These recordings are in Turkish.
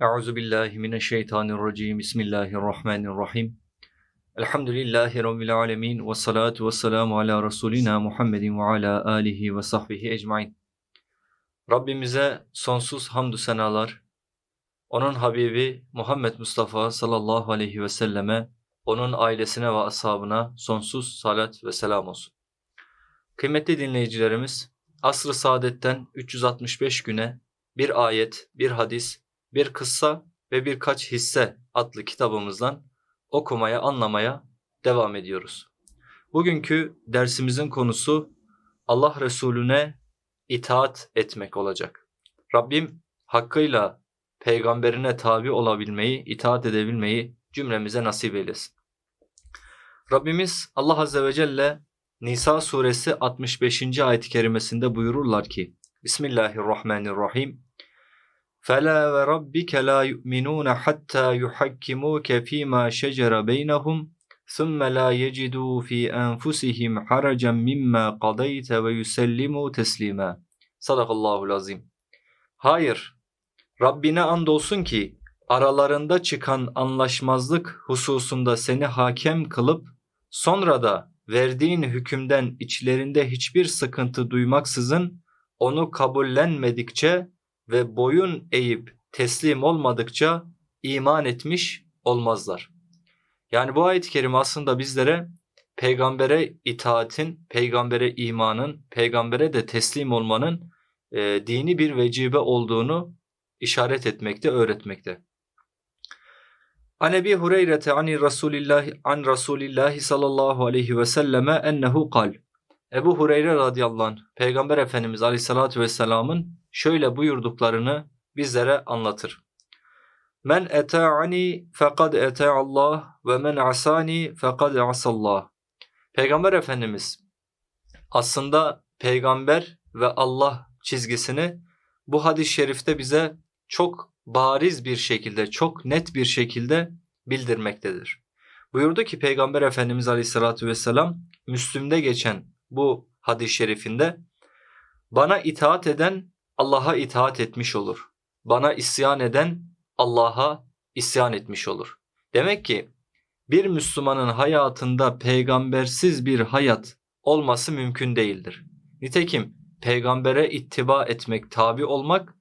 Euzu billahi mineşşeytanirracim. Bismillahirrahmanirrahim. Elhamdülillahi rabbil alamin ve salatu vesselamu ala rasulina Muhammedin ve ala alihi ve sahbihi ecmaîn. Rabbimize sonsuz hamdü senalar. Onun Habibi Muhammed Mustafa sallallahu aleyhi ve selleme, onun ailesine ve ashabına sonsuz salat ve selam olsun. Kıymetli dinleyicilerimiz, Asr-ı Saadet'ten 365 güne bir ayet, bir hadis, bir kıssa ve birkaç hisse adlı kitabımızdan okumaya, anlamaya devam ediyoruz. Bugünkü dersimizin konusu Allah Resulüne itaat etmek olacak. Rabbim hakkıyla peygamberine tabi olabilmeyi, itaat edebilmeyi cümlemize nasip eylesin. Rabbimiz Allah Azze ve Celle Nisa suresi 65. ayet-i kerimesinde buyururlar ki Bismillahirrahmanirrahim فَلَا وَرَبِّكَ لَا يُؤْمِنُونَ حَتَّى يُحَكِّمُوكَ فِي مَا شَجَرَ بَيْنَهُمْ ثُمَّ لَا يَجِدُوا فِي أَنفُسِهِمْ حَرَجًا مِمَّا قَضَيْتَ وَيُسَلِّمُوا تَسْلِيمًا Sadakallahul azim. Hayır, Rabbine andolsun ki aralarında çıkan anlaşmazlık hususunda seni hakem kılıp sonra da verdiğin hükümden içlerinde hiçbir sıkıntı duymaksızın onu kabullenmedikçe ve boyun eğip teslim olmadıkça iman etmiş olmazlar. Yani bu ayet-i kerime aslında bizlere peygambere itaatin, peygambere imanın, peygambere de teslim olmanın e, dini bir vecibe olduğunu işaret etmekte, öğretmekte. An Ebi Hureyre ani Resulillah an Resulillah sallallahu aleyhi ve selleme ennehu kal. Ebu Hureyre radıyallahu anh Peygamber Efendimiz aleyhissalatü vesselamın şöyle buyurduklarını bizlere anlatır. Men eta'ani fekad eta'allah ve men asani fekad asallah. Peygamber Efendimiz aslında peygamber ve Allah çizgisini bu hadis-i şerifte bize çok bariz bir şekilde, çok net bir şekilde bildirmektedir. Buyurdu ki Peygamber Efendimiz Aleyhisselatü Vesselam Müslüm'de geçen bu hadis-i şerifinde bana itaat eden Allah'a itaat etmiş olur. Bana isyan eden Allah'a isyan etmiş olur. Demek ki bir Müslümanın hayatında peygambersiz bir hayat olması mümkün değildir. Nitekim peygambere ittiba etmek, tabi olmak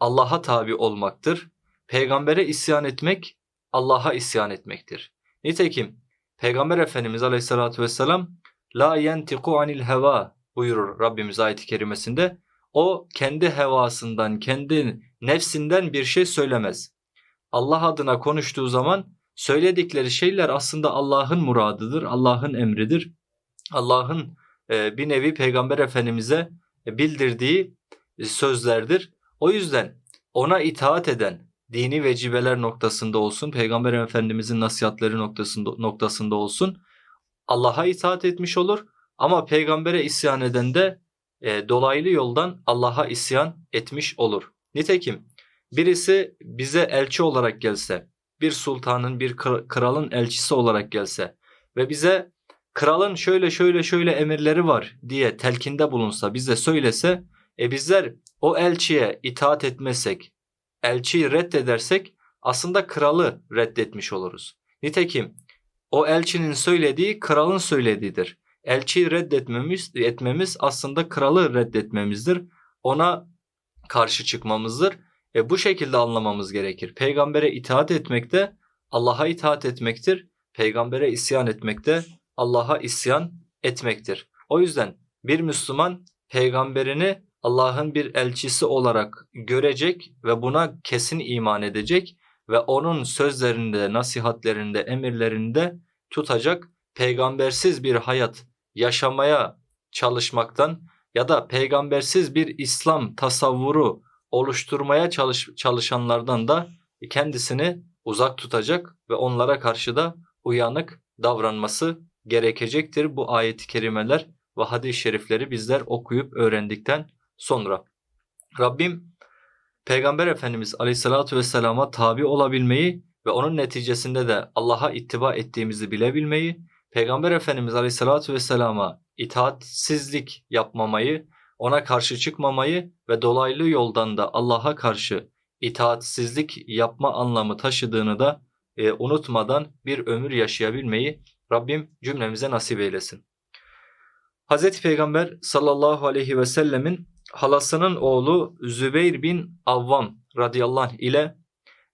Allah'a tabi olmaktır. Peygambere isyan etmek Allah'a isyan etmektir. Nitekim Peygamber Efendimiz Aleyhisselatü Vesselam La yentiku anil heva buyurur Rabbimiz ayet-i kerimesinde. O kendi hevasından, kendi nefsinden bir şey söylemez. Allah adına konuştuğu zaman söyledikleri şeyler aslında Allah'ın muradıdır, Allah'ın emridir. Allah'ın e, bir nevi Peygamber Efendimiz'e bildirdiği sözlerdir. O yüzden ona itaat eden dini vecibeler noktasında olsun, Peygamber Efendimiz'in nasihatleri noktasında, noktasında olsun Allah'a itaat etmiş olur. Ama peygambere isyan eden de e, dolaylı yoldan Allah'a isyan etmiş olur. Nitekim birisi bize elçi olarak gelse, bir sultanın, bir kralın elçisi olarak gelse ve bize kralın şöyle şöyle şöyle emirleri var diye telkinde bulunsa, bize söylese, e bizler o elçiye itaat etmezsek, elçiyi reddedersek aslında kralı reddetmiş oluruz. Nitekim o elçinin söylediği kralın söylediğidir. Elçiyi reddetmemiz etmemiz aslında kralı reddetmemizdir. Ona karşı çıkmamızdır. E bu şekilde anlamamız gerekir. Peygambere itaat etmek de Allah'a itaat etmektir. Peygambere isyan etmek de Allah'a isyan etmektir. O yüzden bir Müslüman peygamberini Allah'ın bir elçisi olarak görecek ve buna kesin iman edecek ve onun sözlerinde, nasihatlerinde, emirlerinde tutacak peygambersiz bir hayat yaşamaya çalışmaktan ya da peygambersiz bir İslam tasavvuru oluşturmaya çalış, çalışanlardan da kendisini uzak tutacak ve onlara karşı da uyanık davranması gerekecektir. Bu ayet-i kerimeler ve hadis-i şerifleri bizler okuyup öğrendikten sonra. Rabbim Peygamber Efendimiz Aleyhisselatü Vesselam'a tabi olabilmeyi ve onun neticesinde de Allah'a ittiba ettiğimizi bilebilmeyi, Peygamber Efendimiz Aleyhisselatü Vesselam'a itaatsizlik yapmamayı, ona karşı çıkmamayı ve dolaylı yoldan da Allah'a karşı itaatsizlik yapma anlamı taşıdığını da e, unutmadan bir ömür yaşayabilmeyi Rabbim cümlemize nasip eylesin. Hz. Peygamber sallallahu aleyhi ve sellemin halasının oğlu Zübeyir bin Avvam radıyallahu anh ile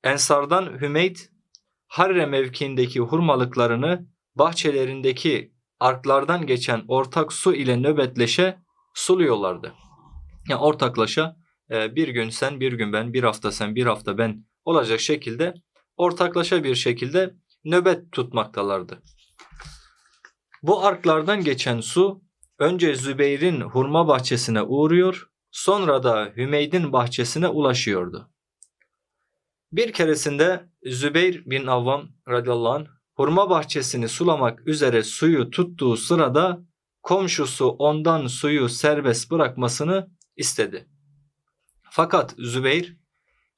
Ensardan Hümeyd Harre mevkiindeki hurmalıklarını bahçelerindeki arklardan geçen ortak su ile nöbetleşe suluyorlardı. Yani ortaklaşa e, bir gün sen, bir gün ben, bir hafta sen, bir hafta ben olacak şekilde ortaklaşa bir şekilde nöbet tutmaktalardı. Bu arklardan geçen su önce Zübeyir'in hurma bahçesine uğruyor, sonra da Hümeyd'in bahçesine ulaşıyordu. Bir keresinde Zübeyir bin Avvam radıyallahu anh hurma bahçesini sulamak üzere suyu tuttuğu sırada komşusu ondan suyu serbest bırakmasını istedi. Fakat Zübeyir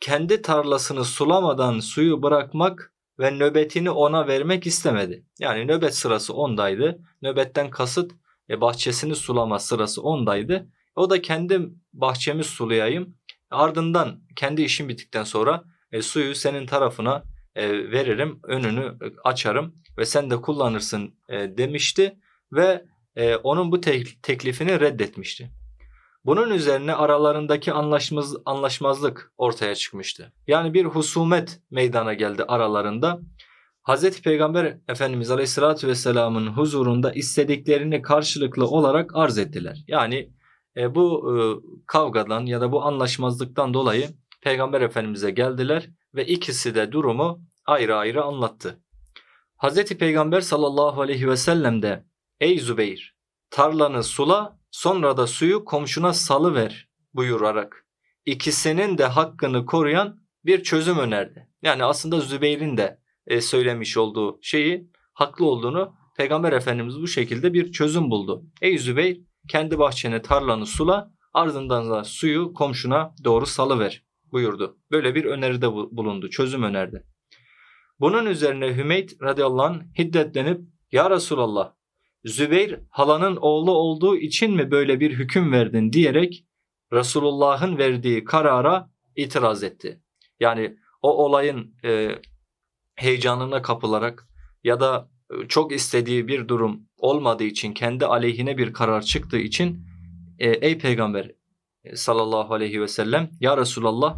kendi tarlasını sulamadan suyu bırakmak ve nöbetini ona vermek istemedi. Yani nöbet sırası ondaydı. Nöbetten kasıt e, bahçesini sulama sırası ondaydı. O da kendi bahçemi sulayayım. Ardından kendi işim bittikten sonra e, suyu senin tarafına e, veririm, önünü açarım ve sen de kullanırsın e, demişti ve e, onun bu tek, teklifini reddetmişti. Bunun üzerine aralarındaki anlaşmaz, anlaşmazlık ortaya çıkmıştı. Yani bir husumet meydana geldi aralarında. Hz. Peygamber Efendimiz Aleyhisselatü Vesselam'ın huzurunda istediklerini karşılıklı olarak arz ettiler. Yani e, bu e, kavgadan ya da bu anlaşmazlıktan dolayı Peygamber Efendimiz'e geldiler ve ikisi de durumu ayrı ayrı anlattı. Hz. Peygamber sallallahu aleyhi ve sellem de ey Zübeyir tarlanı sula sonra da suyu komşuna salıver buyurarak ikisinin de hakkını koruyan bir çözüm önerdi. Yani aslında Zübeyir'in de e, söylemiş olduğu şeyi haklı olduğunu Peygamber Efendimiz bu şekilde bir çözüm buldu. Ey Zübeyir kendi bahçeni tarlanı sula ardından da suyu komşuna doğru salıver buyurdu. Böyle bir öneride bulundu, çözüm önerdi. Bunun üzerine Hümeyt radıyallahu anh hiddetlenip Ya Resulallah Zübeyir halanın oğlu olduğu için mi böyle bir hüküm verdin diyerek Resulullah'ın verdiği karara itiraz etti. Yani o olayın e, heyecanına kapılarak ya da e, çok istediği bir durum olmadığı için kendi aleyhine bir karar çıktığı için e, ey peygamber e, sallallahu aleyhi ve sellem ya Resulallah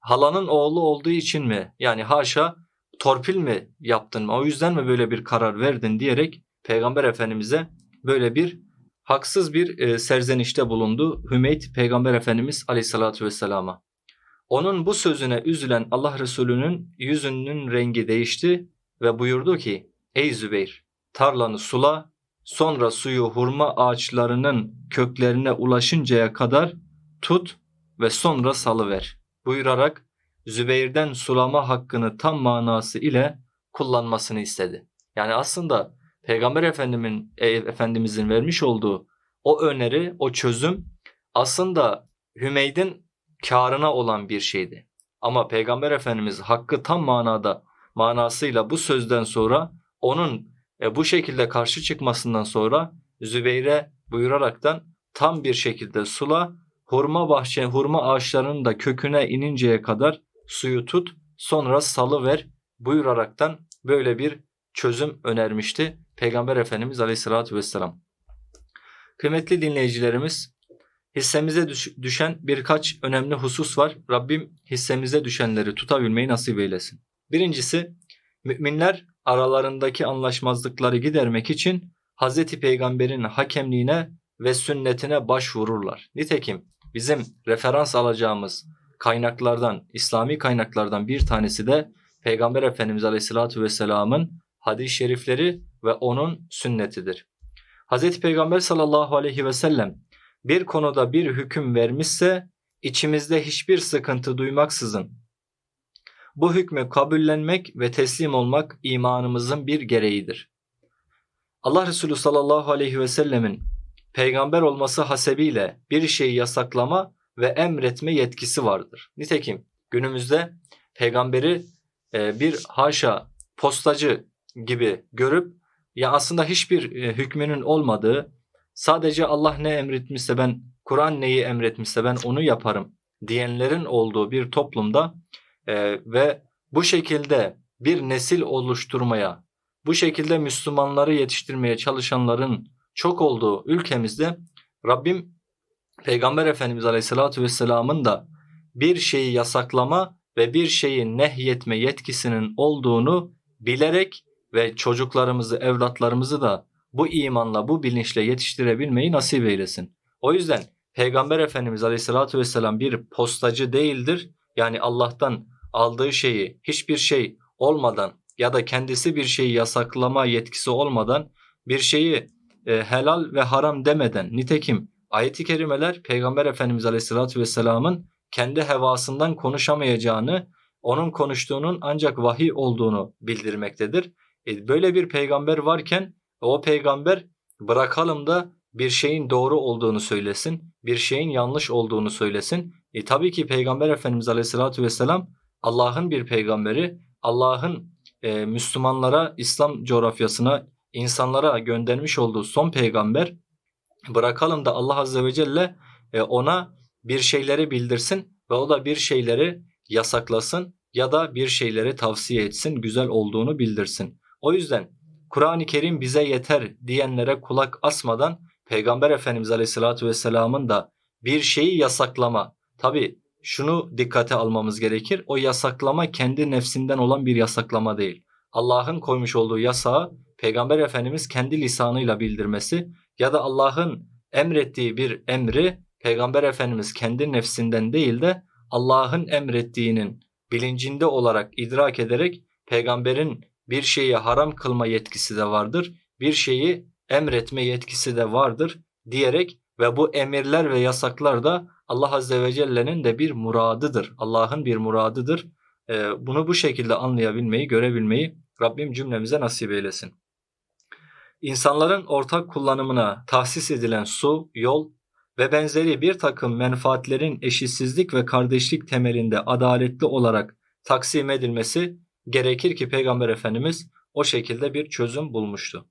halanın oğlu olduğu için mi yani haşa torpil mi yaptın mı o yüzden mi böyle bir karar verdin diyerek peygamber efendimize böyle bir haksız bir serzenişte bulundu Hümeyt peygamber efendimiz aleyhissalatü vesselama. Onun bu sözüne üzülen Allah Resulü'nün yüzünün rengi değişti ve buyurdu ki ey Zübeyir tarlanı sula sonra suyu hurma ağaçlarının köklerine ulaşıncaya kadar tut ve sonra salıver buyurarak Zübeyir'den sulama hakkını tam manası ile kullanmasını istedi. Yani aslında Peygamber Efendimin, e, Efendimizin vermiş olduğu o öneri, o çözüm aslında Hümeyd'in karına olan bir şeydi. Ama Peygamber Efendimiz hakkı tam manada manasıyla bu sözden sonra onun e, bu şekilde karşı çıkmasından sonra Zübeyir'e buyuraraktan tam bir şekilde sula hurma bahçe hurma ağaçlarının da köküne ininceye kadar suyu tut sonra salı ver buyuraraktan böyle bir çözüm önermişti Peygamber Efendimiz Aleyhisselatü Vesselam. Kıymetli dinleyicilerimiz hissemize düşen birkaç önemli husus var. Rabbim hissemize düşenleri tutabilmeyi nasip eylesin. Birincisi müminler aralarındaki anlaşmazlıkları gidermek için Hz. Peygamber'in hakemliğine ve sünnetine başvururlar. Nitekim bizim referans alacağımız kaynaklardan, İslami kaynaklardan bir tanesi de Peygamber Efendimiz Aleyhisselatü Vesselam'ın hadis-i şerifleri ve onun sünnetidir. Hz. Peygamber sallallahu aleyhi ve sellem bir konuda bir hüküm vermişse içimizde hiçbir sıkıntı duymaksızın bu hükmü kabullenmek ve teslim olmak imanımızın bir gereğidir. Allah Resulü sallallahu aleyhi ve sellemin peygamber olması hasebiyle bir şeyi yasaklama ve emretme yetkisi vardır. Nitekim günümüzde peygamberi e, bir haşa postacı gibi görüp ya aslında hiçbir e, hükmünün olmadığı sadece Allah ne emretmişse ben Kur'an neyi emretmişse ben onu yaparım diyenlerin olduğu bir toplumda e, ve bu şekilde bir nesil oluşturmaya, bu şekilde Müslümanları yetiştirmeye çalışanların çok olduğu ülkemizde Rabbim Peygamber Efendimiz Aleyhisselatü Vesselam'ın da bir şeyi yasaklama ve bir şeyi nehyetme yetkisinin olduğunu bilerek ve çocuklarımızı, evlatlarımızı da bu imanla, bu bilinçle yetiştirebilmeyi nasip eylesin. O yüzden Peygamber Efendimiz Aleyhisselatü Vesselam bir postacı değildir. Yani Allah'tan aldığı şeyi hiçbir şey olmadan ya da kendisi bir şeyi yasaklama yetkisi olmadan bir şeyi e, helal ve haram demeden nitekim ayet-i kerimeler Peygamber Efendimiz Aleyhisselatü Vesselam'ın kendi hevasından konuşamayacağını, onun konuştuğunun ancak vahiy olduğunu bildirmektedir. E, böyle bir peygamber varken o peygamber bırakalım da bir şeyin doğru olduğunu söylesin, bir şeyin yanlış olduğunu söylesin. E, tabii ki Peygamber Efendimiz Aleyhisselatü Vesselam Allah'ın bir peygamberi, Allah'ın e, Müslümanlara, İslam coğrafyasına, insanlara göndermiş olduğu son peygamber. Bırakalım da Allah Azze ve Celle e, ona bir şeyleri bildirsin ve o da bir şeyleri yasaklasın ya da bir şeyleri tavsiye etsin, güzel olduğunu bildirsin. O yüzden Kur'an-ı Kerim bize yeter diyenlere kulak asmadan Peygamber Efendimiz Aleyhisselatü Vesselam'ın da bir şeyi yasaklama. Tabi şunu dikkate almamız gerekir. O yasaklama kendi nefsinden olan bir yasaklama değil. Allah'ın koymuş olduğu yasağı Peygamber Efendimiz kendi lisanıyla bildirmesi ya da Allah'ın emrettiği bir emri Peygamber Efendimiz kendi nefsinden değil de Allah'ın emrettiğinin bilincinde olarak idrak ederek peygamberin bir şeyi haram kılma yetkisi de vardır. Bir şeyi emretme yetkisi de vardır diyerek ve bu emirler ve yasaklar da Allah Azze ve Celle'nin de bir muradıdır. Allah'ın bir muradıdır. Ee, bunu bu şekilde anlayabilmeyi, görebilmeyi Rabbim cümlemize nasip eylesin. İnsanların ortak kullanımına tahsis edilen su, yol ve benzeri bir takım menfaatlerin eşitsizlik ve kardeşlik temelinde adaletli olarak taksim edilmesi gerekir ki Peygamber Efendimiz o şekilde bir çözüm bulmuştu.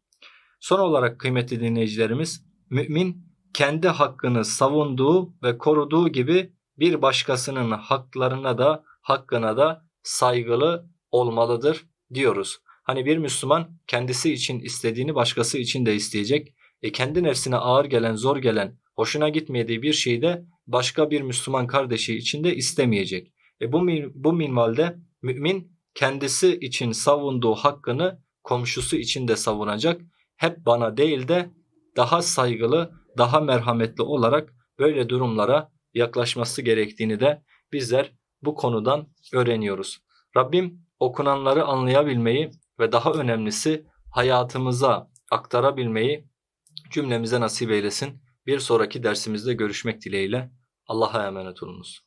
Son olarak kıymetli dinleyicilerimiz, mümin kendi hakkını savunduğu ve koruduğu gibi bir başkasının haklarına da hakkına da saygılı olmalıdır diyoruz. Hani bir Müslüman kendisi için istediğini başkası için de isteyecek. E kendi nefsine ağır gelen, zor gelen, hoşuna gitmediği bir şeyi de başka bir Müslüman kardeşi için de istemeyecek. E bu, bu minvalde mümin kendisi için savunduğu hakkını komşusu için de savunacak. Hep bana değil de daha saygılı, daha merhametli olarak böyle durumlara yaklaşması gerektiğini de bizler bu konudan öğreniyoruz. Rabbim okunanları anlayabilmeyi ve daha önemlisi hayatımıza aktarabilmeyi cümlemize nasip eylesin. Bir sonraki dersimizde görüşmek dileğiyle Allah'a emanet olunuz.